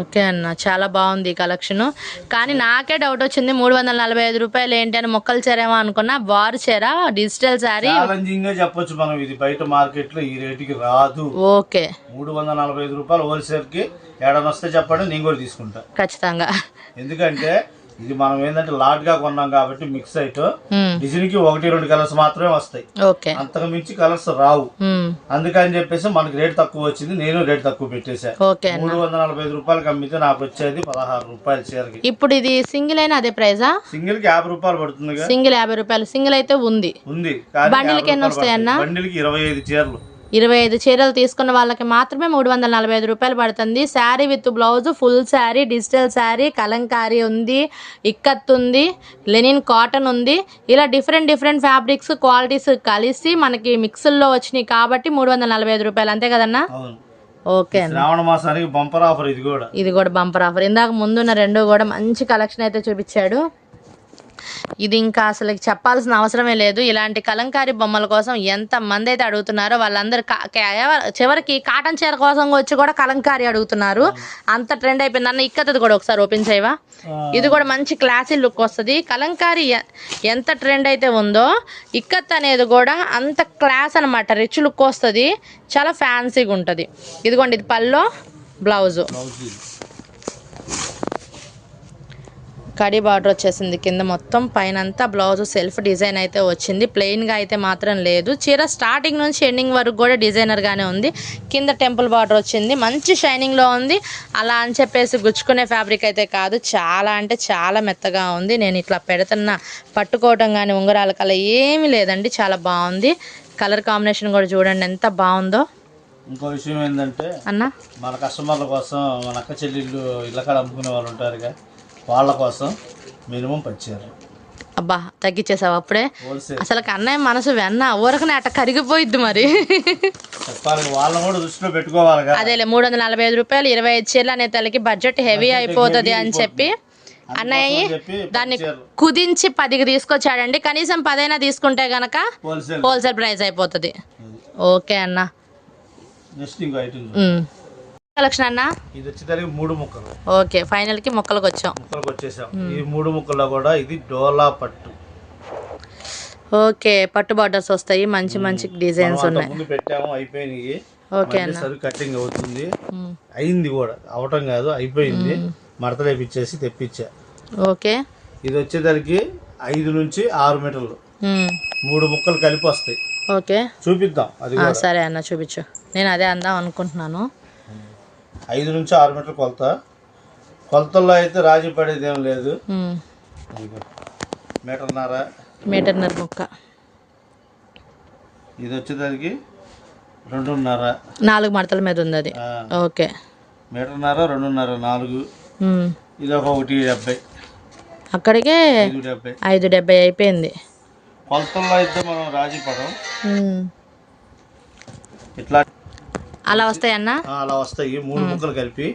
ఓకే అన్న చాలా బాగుంది కలెక్షన్. కానీ నాకే డౌట్ వచ్చింది మూడు వందల నలభై ఐదు రూపాయలు ఏంటి అని మొక్కలు చీరేమో అనుకున్నా బారు చీర డిజిటల్ ఛాలెంజింగ్గా చెప్పొచ్చు మనం ఇది బయట మార్కెట్లో ఈ రేటుకి రాదు. ఓకే. మూడు వందల నలభై ఐదు రూపాయలు హోల్సేల్కి ఏడన వస్తే చెప్పండి నేను కూడా తీసుకుంటా. ఖచ్చితంగా. ఎందుకంటే ఇది మనం ఏంటంటే లాట్గా కొన్నాం కాబట్టి మిక్స్ అయితే మ్మ్. డిజైన్కి ఒకటి రెండు కలర్స్ మాత్రమే వస్తాయి. ఓకే. అంతకు మించి కలర్స్ రావు. మ్మ్. అందుకని చెప్పేసి మనకి రేట్ తక్కువ వచ్చింది నేను రేట్ తక్కువ పెట్టేశా. ఓకే. అన్న మూడు వందల నలభై ఐదు రూపాయలకి అమ్మితే నాకు వచ్చేది పదహారు రూపాయలు చీరకి. ఇప్పుడు ఇది సింగిల్ అయినా అదే ప్రైజా? సింగిల్కి యాభై రూపాయలు పడుతుందిగా. సింగిల్ యాభై రూపాయలు. సింగిల్ అయితే ఉంది. ఉంది. బండిల్కి ఎన్ని రూపాయలు వస్తాయన్నా? పడుతుంది. బండిల్కి ఇరవై ఐదు చీరలు. ఇరవై ఐదు చీరలు తీసుకున్న వాళ్ళకి మాత్రమే మూడు వందల నలభై ఐదు రూపాయలు పడుతుంది. Sari with blouse full sari digital sari kalamkari ఉంది ఇక్కత్ ఉంది లెనిన్ కాటన్ ఉంది. ఇలా డిఫరెంట్ డిఫరెంట్ ఫ్యాబ్రిక్స్ క్వాలిటీస్ కలిసి మనకి మిక్సుల్లో వచ్చినాయి కాబట్టి మూడు వందల నలభై ఐదు రూపాయలు. అంతే కదన్నా? ఓకే అన్న. శ్రావణ మాసానికి బంపర్ ఆఫర్ ఇది కూడా. ఇది కూడా బంపర్ ఆఫర్. ఇందాక ముందున్న రెండు కూడా మంచి కలెక్షన్ అయితే చూపించాడు. ఇది ఇంకా అసలు చెప్పాల్సిన అవసరమే లేదు. ఇలాంటి కలంకారీ బొమ్మల కోసం ఎంత మంది అయితే అడుగుతున్నారో వాళ్ళందరూ చివరికి కాటన్ చీర కోసం వచ్చి కూడా కలంకారీ అడుగుతున్నారు. అంత ట్రెండ్ అయిపోయింది. అన్న ఇక్కతది కూడా ఒకసారి ఓపెన్ చేయవా? ఇది కూడా మంచి క్లాసీ లుక్ వస్తుంది. కలంకారీ ఎంత ట్రెండ్ అయితే ఉందో ఇక్కత్ అనేది కూడా అంత క్లాస్ అనమాట రిచ్ లుక్ వస్తుంది. చాలా ఫ్యాన్సీగా ఉంటుంది ఇదిగోండి ఇది పల్లో బ్లౌజు. కడీ బార్డర్ వచ్చేసింది. కింద మొత్తం పైన అంతా బ్లౌజ్ సెల్ఫ్ డిజైన్ అయితే వచ్చింది. ప్లెయిన్గా అయితే మాత్రం లేదు. చీర స్టార్టింగ్ నుంచి ఎండింగ్ వరకు కూడా డిజైనర్గానే ఉంది. కింద టెంపుల్ బార్డర్ వచ్చింది. మంచి షైనింగ్లో ఉంది. అలా అని చెప్పేసి గుచ్చుకునే ఫ్యాబ్రిక్ అయితే కాదు. చాలా అంటే చాలా మెత్తగా ఉంది. నేను ఇట్లా పెడుతున్న పట్టుకోవటం కానీ ఉంగరాల కల ఏమీ లేదండి. చాలా బాగుంది. కలర్ కాంబినేషన్ కూడా చూడండి ఎంత బాగుందో. ఇంకో విషయం ఏంటంటే అన్న? మన కస్టమర్ల కోసం మన అక్క చెల్లెళ్ళు ఇళ్ళ కాడ అమ్ముకునే వాళ్ళు ఉంటారుగా. వాళ్ళ కోసం మినిమం పచ్చారు. అబ్బా తగ్గించేసావు అప్పుడే. అసలు అన్నయ్య మనసు వెన్న ఊరకనే అట్ట కరిగిపోయిద్ది మరి. అదేలే మూడు వందల నలభై ఐదు రూపాయలు ఇరవై ఐదు చీరలు అనే తలకి బడ్జెట్ హెవీ అయిపోతుంది అని చెప్పి అన్నయ్య దాన్ని కుదించి పదికి తీసుకొచ్చాడండి. కనీసం పదైనా తీసుకుంటే గనక హోల్సేల్ ప్రైస్ అయిపోతుంది. ఓకే అన్న. కలెక్షన్ అన్న? ఇది వచ్చేసరికి మూడు ముక్కలు. ఓకే ఫైనల్కి మొక్కలకు వచ్చాం ముక్కలకు వచ్చేసాం ఈ మూడు ముక్కల్లో కూడా ఇది డోలా పట్టు. ఓకే పట్టు బార్డర్స్ వస్తాయి మంచి మంచి డిజైన్స్ ఉన్నాయి. ముందు పెట్టాము అయిపోయినాయి. ఓకే అన్న. కటింగ్ అవుతుంది. అయింది కూడా అవటం కాదు అయిపోయింది. మడతలేపిచ్చేసి తెప్పించా. ఓకే. ఇది వచ్చేసరికి ఐదు నుంచి ఆరు మీటర్లు. మూడు ముక్కలు కలిపి వస్తాయి. ఓకే. చూపిద్దాం అది సరే అన్న చూపించు. నేను అదే అందాం అనుకుంటున్నాను. ఐదు నుంచి ఆరు మీటర్ల కొలత. కొలతల్లో అయితే రాజీ పడేది ఏం లేదు. మీటర్న్నర. మీటర్నర ముక్క. ఇది వచ్చేసరికి రెండున్నర. నాలుగు మడతల మీద ఉంది అది ఓకే. మీటర్న్నర రెండున్నర నాలుగు. ఇది ఒక ఒకటి డెబ్బై. అక్కడికే ఐదు డెబ్బై. అయిపోయింది. కొలతల్లో అయితే మనం రాజీ పడం. ఇట్లా అలా వస్తాయన్నా అలా వస్తాయి. మూడు ముక్కలు కలిపి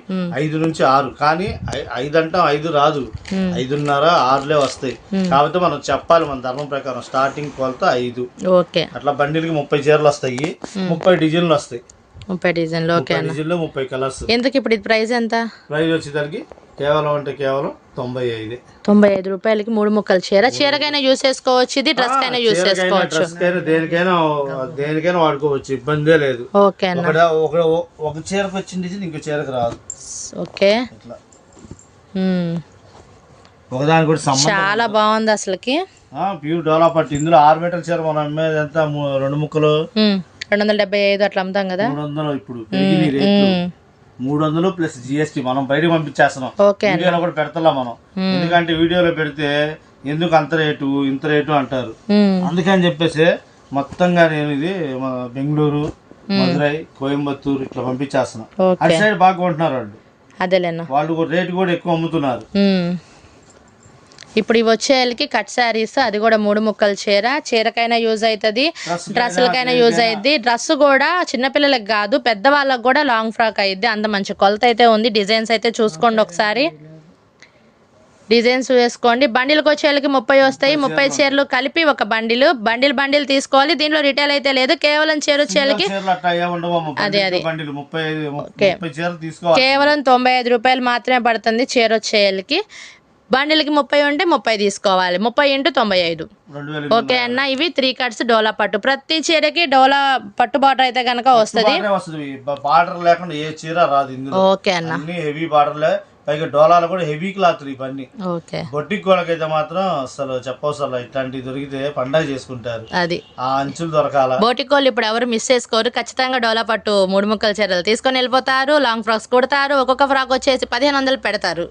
ఐదు నుంచి ఆరు. కానీ ఐదు అంటాం ఐదు రాదు. ఐదున్నర ఆరులే వస్తాయి. కాబట్టి మనం చెప్పాలి మన ధర్మం ప్రకారం స్టార్టింగ్ కొలత ఐదు. ఓకే. అట్లా బండిలకి ముప్పై చీరలు వస్తాయి. ముప్పై డిజైన్లు వస్తాయి. ముప్పై డిజైన్లు ఓకే డిజైన్లు ముప్పై కలర్స్. ఎందుకు ఇప్పుడు ఇది ప్రైస్ ఎంత? ప్రైస్ వచ్చేసరికి కేవలం అంటే కేవలం తొంభై ఐదు. తొంభై ఐదు రూపాయలకి మూడు ముక్కలు చీర. చీరకైనా యూస్ చేసుకోవచ్చు ఇది డ్రెస్ కైనా యూస్ చేసుకోవచ్చు. దేనికైనా దేనికైనా వాడుకోవచ్చు ఇబ్బందే లేదు. ఓకే ఒక చీరకు డిజైన్ ఇంకో చీరకు రాదు. ఓకే. ఒకదానికి కూడా చాలా బాగుంది అసలుకి. ప్యూర్ డెవలప్ ఇందులో ఆరు మీటర్ల చీర మనం అమ్మేది ఎంత? రెండు ముక్కలు. రెండు వందల డెబ్బై ఐదు అట్లా అమ్ముతాం కదా. మూడు వందలు ఇప్పుడు. మూడు వందలు ప్లస్ జిఎస్టీ మనం బయటకు పంపించేస్తున్నాం. వీడియోలో కూడా పెడతలా మనం. ఎందుకంటే వీడియోలో పెడితే ఎందుకు అంత రేటు ఇంత రేటు అంటారు. అందుకని చెప్పేసి మొత్తంగా నేను ఇది బెంగళూరు మదురై కోయంబత్తూరు ఇట్లా పంపించేస్తున్నాం. అటు సైడ్ బాగా కొంటున్నారు వాళ్ళు. అదేలేనా? వాళ్ళు రేటు కూడా ఎక్కువ అమ్ముతున్నారు. ఇప్పుడు ఇవి వచ్చేళ్ళకి కట్ శారీస్ అది కూడా మూడు ముక్కల చీర. చీరకైనా యూజ్ అవుతుంది డ్రెస్సులకైనా యూజ్ అయ్యిద్ది డ్రెస్ కూడా చిన్నపిల్లలకు కాదు పెద్దవాళ్ళకి కూడా లాంగ్ ఫ్రాక్ అయ్యిద్ది అంత మంచి కొలత అయితే ఉంది. డిజైన్స్ అయితే చూసుకోండి ఒకసారి. డిజైన్స్ వేసుకోండి. బండిలకు వచ్చేళ్ళకి ముప్పై వస్తాయి. ముప్పై చీరలు. కలిపి ఒక బండిలు. బండిల్ బండిల్ తీసుకోవాలి. దీంట్లో రిటైల్ అయితే లేదు. కేవలం చీర వచ్చేళ్ళకి చీరలు తీసుకోవాలి. కేవలం తొంభై ఐదు రూపాయలు మాత్రమే పడుతుంది చీర వచ్చేళ్ళకి బండిలకి ముప్పై ఉంటే ముప్పై తీసుకోవాలి. ముప్పై ఇంటూ తొంభై ఐదు. ఓకే అన్న ఇవి త్రీ కట్స్ డోలా పట్టు. ప్రతి చీరకి డోలా పట్టు బార్డర్ అయితే కనుక వస్తుంది. బార్డరే లేకుండా ఏ చీర రాదు ఓకే అన్న. అన్ని హెవీ బార్డర్లే. పైగా డోలాలు కూడా హెవీ క్లాత్ ఇవన్నీ. ఓకే. బొట్టికి వాళ్ళకైతే మాత్రం అసలు చెప్పవసరం ఇట్లాంటివి దొరికితే పండగ చేసుకుంటారు. అది. ఆ అంచులు దొరకాల. బోటికోళ్ళు ఇప్పుడు ఎవరు మిస్ చేసుకోరు. ఖచ్చితంగా డోలా పట్టు మూడు ముక్కల చీరలు తీసుకొని వెళ్ళిపోతారు. లాంగ్ ఫ్రాక్స్ కుడతారు. ఒక్కొక్క ఫ్రాక్ వచ్చేసి పదిహేను వందలు పెడతారు.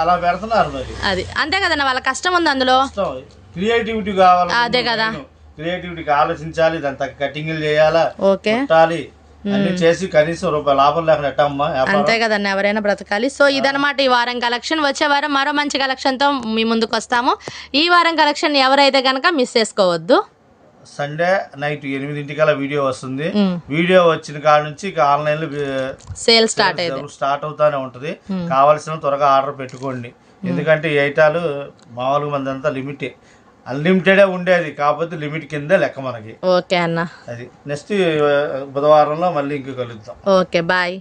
అలా పెడుతున్నారు మరి. అది. అంతే కదన్న వాళ్ళ కష్టం ఉంది అందులో. క్రియేటివిటీ కావాలి అదే కదా. క్రియేటివిటీకి ఆలోచించాలి. దాని తగ్గ కటింగ్లు చేయాలా. ఓకే. కుట్టాలి. అన్ని చేసి కనీసం రూపాయి లాభం లేకుండా అంతే కదన్న ఎవరైనా బ్రతకాలి. సో ఇదనమాట ఈ వారం కలెక్షన్. వచ్చే వారం మరో మంచి కలెక్షన్తో మీ ముందుకు వస్తాము. ఈ వారం కలెక్షన్ ఎవరైతే కనుక మిస్ చేసుకోవద్దు. సండే నైట్ ఎనిమిదింటికల్లా వీడియో వస్తుంది. వీడియో వచ్చిన కాడ నుంచి ఇక ఆన్లైన్లో సేల్ స్టార్ట్ స్టార్ట్ అవుతానే ఉంటది. కావాల్సిన త్వరగా ఆర్డర్ పెట్టుకోండి. ఎందుకంటే ఈ ఐటాలు మామూలుగా మందంతా లిమిటే. అన్లిమిటెడే ఉండేది కాకపోతే లిమిట్ కిందే లెక్క మనకి. ఓకే అన్న. అది. నెక్స్ట్ బుధవారంలో మళ్ళీ ఇంక కలుద్దాం. Okay bye.